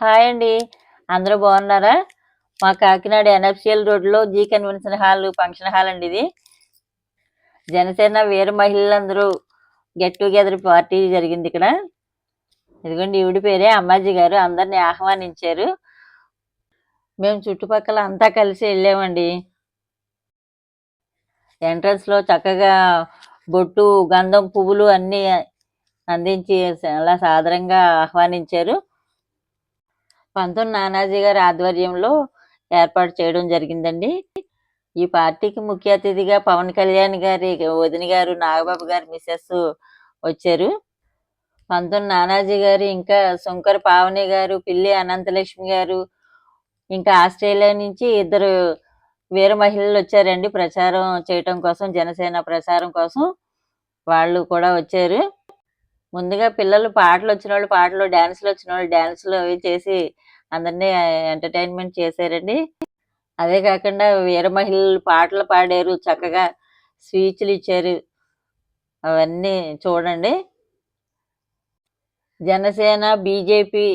Hi అండి. అందరూ బాగున్నారా? మా కాకినాడ ఎన్ఎఫ్సిఎల్ రోడ్లో G convention hall function hall అండి ఇది. జనసేన వీర మహిళలందరూ గెట్ టుగెదర్ పార్టీ జరిగింది ఇక్కడ. ఇదిగోండి ఈవిడ పేరే అమ్మాజీ గారు. అందరిని ఆహ్వానించారు. మేము చుట్టుపక్కల అంతా కలిసి వెళ్ళామండి. ఎంట్రన్స్లో చక్కగా బొట్టు గంధం పువ్వులు అన్నీ అందించి అలా సాదరంగా ఆహ్వానించారు. పంతొమ్మిది నానాజీ గారి ఆధ్వర్యంలో ఏర్పాటు చేయడం జరిగిందండి. ఈ పార్టీకి ముఖ్య అతిథిగా పవన్ కళ్యాణ్ గారి వదిన గారు నాగబాబు గారు మిస్సెస్ వచ్చారు. పంతొమ్మిది నానాజీ గారు ఇంకా శంకర్ పావని గారు పిల్లి అనంతలక్ష్మి గారు ఇంకా ఆస్ట్రేలియా నుంచి ఇద్దరు వీర మహిళలు వచ్చారండి ప్రచారం చేయటం కోసం జనసేన ప్రచారం కోసం. వాళ్ళు కూడా వచ్చారు. ముందుగా పిల్లలు పాటలు వచ్చిన వాళ్ళు పాటలు డ్యాన్సులు వచ్చిన వాళ్ళు డ్యాన్సులు అవి చేసి అందరినీ ఎంటర్టైన్మెంట్ చేశారండి. అదే కాకుండా వీర మహిళలు పాటలు పాడారు చక్కగా స్పీచ్లు ఇచ్చారు. అవన్నీ చూడండి. జనసేన బీజేపీ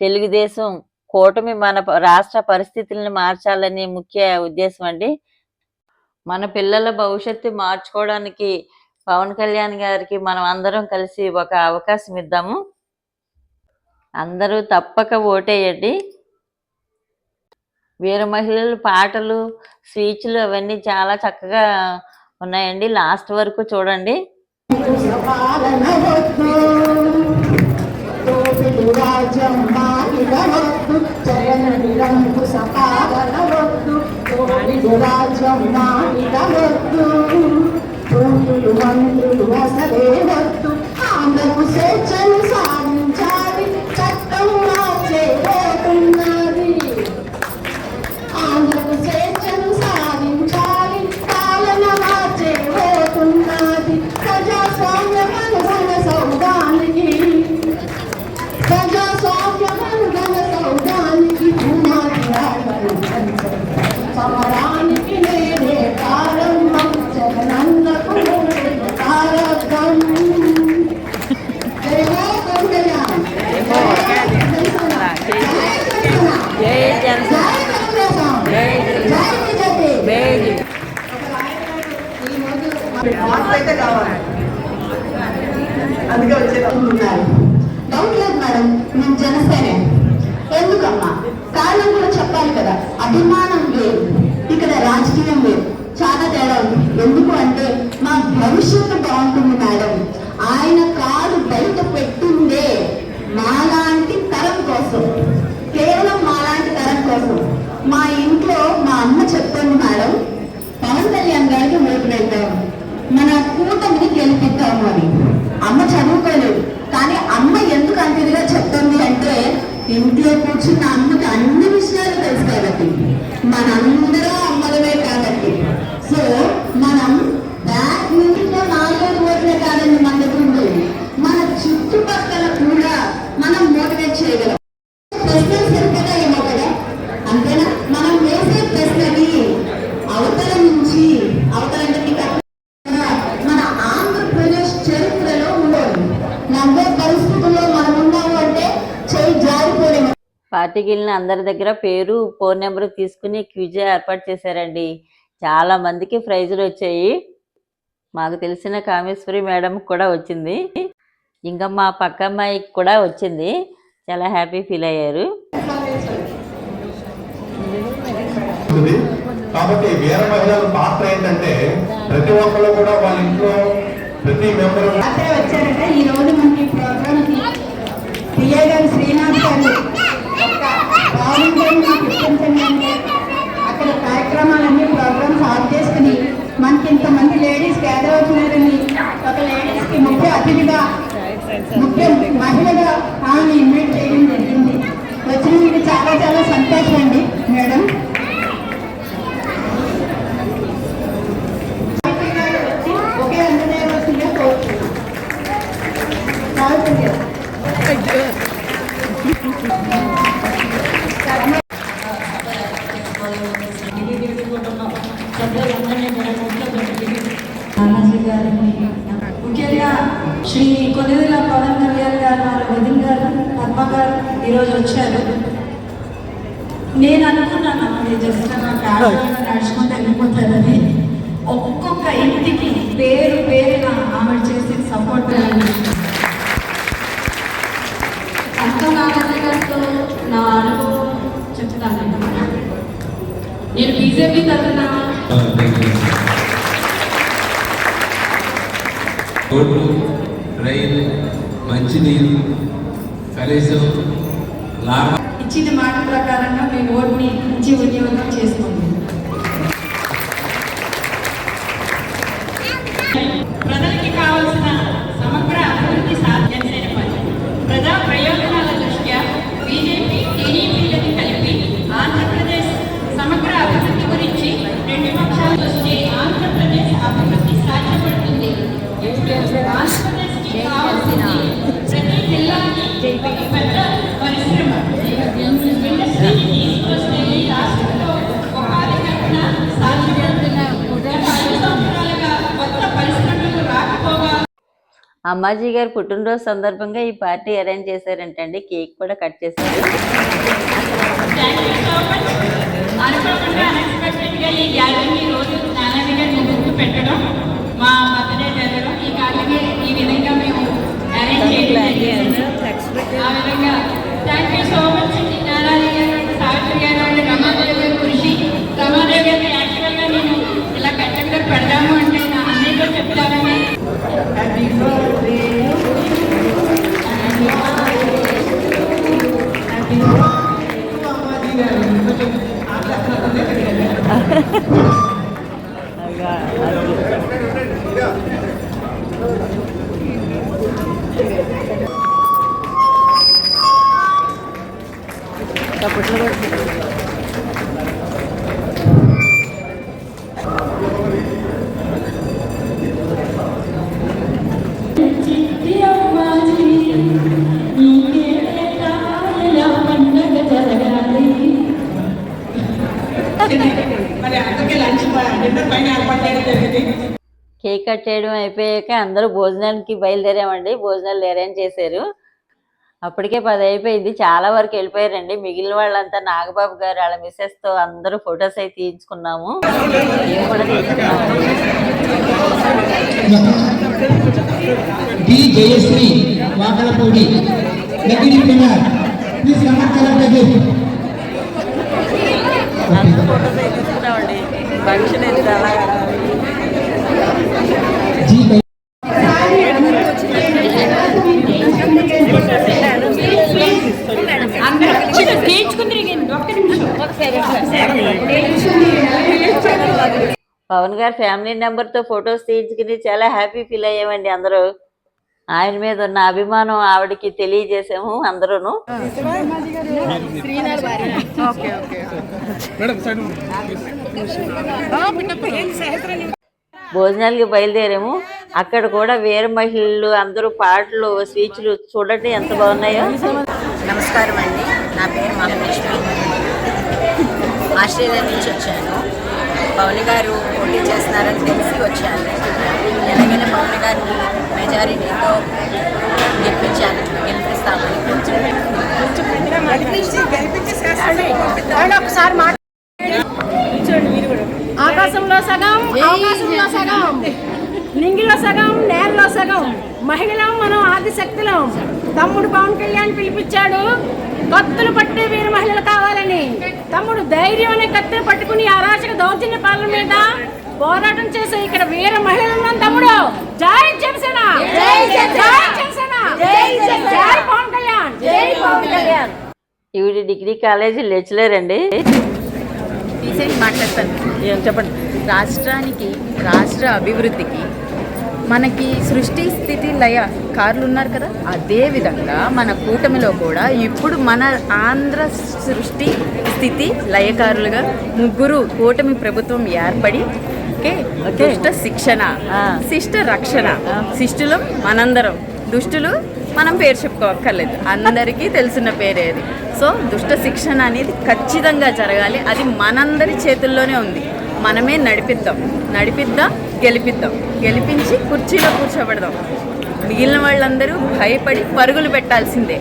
తెలుగుదేశం కూటమి మన రాష్ట్ర పరిస్థితుల్ని మార్చాలని ముఖ్య ఉద్దేశం అండి. మన పిల్లల భవిష్యత్తు మార్చుకోవడానికి పవన్ కళ్యాణ్ గారికి మనం అందరం కలిసి ఒక అవకాశం ఇద్దాము. అందరూ తప్పక ఓటేయండి వీర మహిళలు పాటలు స్పీచ్లు అవన్నీ చాలా చక్కగా ఉన్నాయండి లాస్ట్ వరకు చూడండి పాలనవద్దు ఉన్నారు. డౌట్ లేదు మేడం మేము జనసేనే. ఎందుకమ్మా? కారణం కూడా చెప్పాలి కదా. అభిమానం లేదు. ఇక్కడ రాజకీయం లేదు. చాలా తేడా ఉంది. ఎందుకు అంటే మా భవిష్యత్తు బాగుంటుంది మేడం ఆయన కాలు బయట పెట్టిందే మాలాంటి తరం కోసం. కేవలం మాలాంటి తరం కోసం. మా ఇంట్లో మా అమ్మ చెప్తుంది మేడం పవన్ కళ్యాణ్ గారికి ఓటు మన కూటమిని గెలిపిద్దాము అని. అమ్మ చదువుకోలేదు. కానీ అమ్మ ఎందుకు అంత ఇదిగా చెప్తుంది అంటే ఇంట్లో కూర్చున్న అమ్మకి అన్ని విషయాలు తెలుసు కాబట్టి. మనందరూ అమ్మలమే కాబట్టి. సో మనం బ్యాక్ నుండిలో నాలుగైదు ఓట్లే కాదండి మన దగ్గర వెళ్ళిన అందరి దగ్గర పేరు ఫోన్ నెంబర్ తీసుకుని క్విజ్ ఏర్పాటు చేశారండి. చాలా మందికి ప్రైజులు వచ్చాయి. మాకు తెలిసిన కామేశ్వరి మేడం కూడా వచ్చింది. ఇంకా మా పక్క అమ్మాయికి కూడా వచ్చింది. చాలా హ్యాపీ ఫీల్ అయ్యారు. కాబట్టి వీర మహిళల పాత్ర ఏంటంటే ప్రతి ఒక్కరు కూడా వాళ్ళ ఇంట్లో ప్రతి మెంబరు వచ్చారంటే ఈ రోజు ఈరోజు వచ్చారు. నేను అనుకున్నాను జస్ట్ క్యాజువల్గా నడుచుకుంటూ వెళ్ళిపోతారని. ఒక్కొక్క ఇంటికి పేరు పేరున ఆమె చేసిన సపోర్ట్ గారితో నా అనుభవం చెప్తాను నేను. బీజేపీ తరఫున రోడ్లు రైలు మంచినీరు కనీసం ఇచ్చిన మాట ప్రకారంగా మీ ఓటుని మంచి వినియోగం చేసుకోండి. ప్రజలకి కావాల్సిన సమగ్ర అభివృద్ధి సాధ్యమైన పని ప్రజా అమ్మాజీ గారు పుట్టినరోజు సందర్భంగా ఈ పార్టీ అరేంజ్ చేశారంటండి. కేక్ కూడా కట్ చేశారు. ఈ విధంగా మేము అరేంజ్ చేయడం జరిగింది. ఆ విధంగా. Thank you so much La persona... cake cut చేయడం అయిపోయాక అందరూ భోజనానికి బయలుదేరామండి. భోజనాలు అరేంజ్ చేశారు. అప్పటికే పది అయిపోయింది. చాలా వరకు వెళ్ళిపోయారండి. మిగిలిన వాళ్ళంతా నాగబాబు గారు వాళ్ళ మిస్సెస్తో అందరూ ఫొటోస్ అయితే తీయించుకున్నాము. మేము కూడా తీసుకున్నాము అందరూ ఫొటోస్ అయితే ఫంక్షన్ అలాగా పవన్ గారు ఫ్యామిలీ నెంబర్తో ఫొటోస్ తీయించుకుని చాలా హ్యాపీ ఫీల్ అయ్యామండి అందరూ. ఆయన మీద ఉన్న అభిమానం ఆవిడకి తెలియజేసాము అందరూను. భోజనాలకి బయలుదేరాము అక్కడ కూడా వేరే మహిళలు అందరూ పాటలు స్పీచ్లు చూడండి ఎంత బాగున్నాయో నమస్కారం అండి నా పేరు మహాలక్ష్మి ఆస్ట్రేలియా నుంచి వచ్చాను పవన్ గారు పోటీ చేస్తున్నారని తెలిసి వచ్చాను ఎలాగైనా పవన్ గారిని మెజారిటీతో గెలిపించాను గెలిపిస్తామని ఒకసారి మాట ఆకాశంలో సగం అవకాశంలో సగం. నింగిలో సగం నేలలో సగం. మహిళలం మనం ఆదిశక్తులం. తమ్ముడు పవన్ కళ్యాణ్ పిలిపించాడు కత్తులు పట్టే వీర మహిళలు కావాలని. తమ్ముడు ధైర్యం అనే కత్తిని పట్టుకుని అరాచక దౌర్జన్య పాలన మీద పోరాటం చేసే ఇక్కడ వీర మహిళలు ఉన్నాం తమ్ముడు. జై జనసేన. జై జనసేన. జై పవన్ కళ్యాణ్. జై Pawan Kalyan. Degree college lecturer అండి తీసేసి మాట్లాడతాను. చెప్పండి? రాష్ట్రానికి రాష్ట్ర అభివృద్ధికి మనకి సృష్టి స్థితి లయ కార్లు ఉన్నారు కదా? అదే విధంగా మన కూటమిలో కూడా ఇప్పుడు మన ఆంధ్ర సృష్టి స్థితి లయకారులుగా ముగ్గురు కూటమి ప్రభుత్వం ఏర్పడి ఓకే? దుష్ట శిక్షణ. శిష్ట రక్షణ శిష్టులు మనందరం. దుష్టులు మనం పేరు చెప్పుకోక్కర్లేదు. అందరికీ తెలిసిన పేరే అది. సో దుష్ట శిక్షణ అనేది ఖచ్చితంగా జరగాలి. అది మనందరి చేతుల్లోనే ఉంది. మనమే నడిపిద్దాం. నడిపిద్దాం గెలిపిద్దాం. గెలిపించి కుర్చీలో కూర్చోబెడదాం. మిగిలిన వాళ్ళందరూ భయపడి పరుగులు పెట్టాల్సిందే.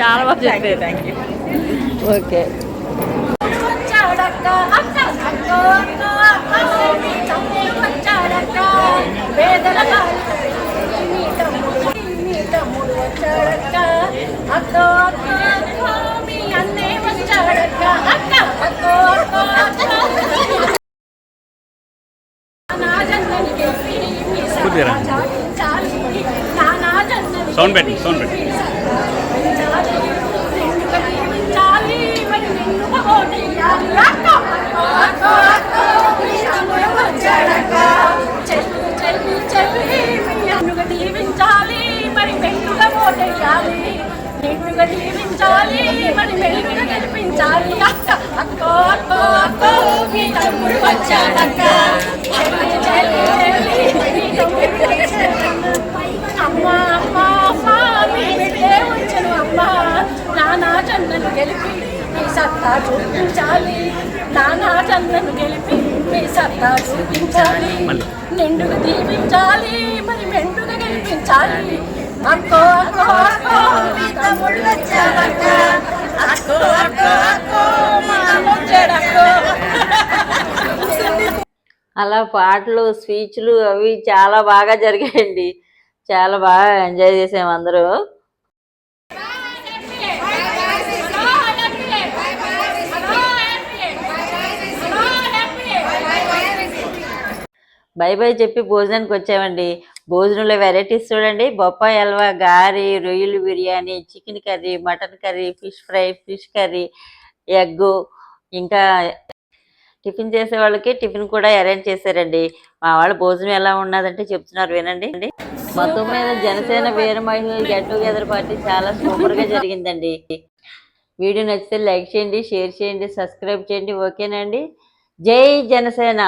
చాలా బాగా థ్యాంక్ యూ ఓకే. సౌండ్ పెట్టండి సౌండ్ పెట్టండి మీ సత్తా చాటించాలి. నిన్ను కదిలించాలి, మరి నిన్ను ఓటేయాలి. అక్క, అక్క, అక్క, అక్క, మీ తమ్ముడు వచ్చాడక్క. చెల్లి, చెల్లి, చెల్లి, మీ అన్నుగా దీవించాలి, మరి మెండుగా ఓటేయాలి. దీవించాలి, మరి మెలుగుగా గెలిపించాలి. అక్క, అక్క, అక్క, అక్క, మీ తమ్ముడు వచ్చాడక్క. అమ్మా అమ్మా అమ్మా మీ బిడ్డే వచ్చను అమ్మా. నానా చందను గెలిపి మీ సత్తా చూపించాలి. నానా చందను గెలిపి మీ సత్తా చూపించాలి. నిండుగా దీవించాలి మరి మెండుగా గెలిపించాలి. అక్కో అక్కో అక్కో మీ అక్కో అక్కో అక్కో మా తమ్ముడు అలా పాటలు స్పీచ్లు అవి చాలా బాగా జరిగాయండి. చాలా బాగా ఎంజాయ్ చేసాం అందరూ. బై బై చెప్పి భోజనానికి వచ్చామండి. భోజనంలో వెరైటీస్ చూడండి. బొప్పాయి హల్వా గారి రొయ్యలు biryani chicken curry mutton curry fish fry fish curry egg ఇంకా టిఫిన్ చేసే వాళ్ళకి టిఫిన్ కూడా అరేంజ్ చేశారండి. మా వాళ్ళ భోజనం ఎలా ఉన్నదంటే చెప్తున్నారు వినండి. మొత్తం మీద జనసేన వీర మహిళలు గెట్ టుగెదర్ పార్టీ చాలా సూపర్గా జరిగిందండి. వీడియో నచ్చితే లైక్ చేయండి షేర్ చేయండి సబ్స్క్రైబ్ చేయండి. ఓకేనండి. జై జనసేన.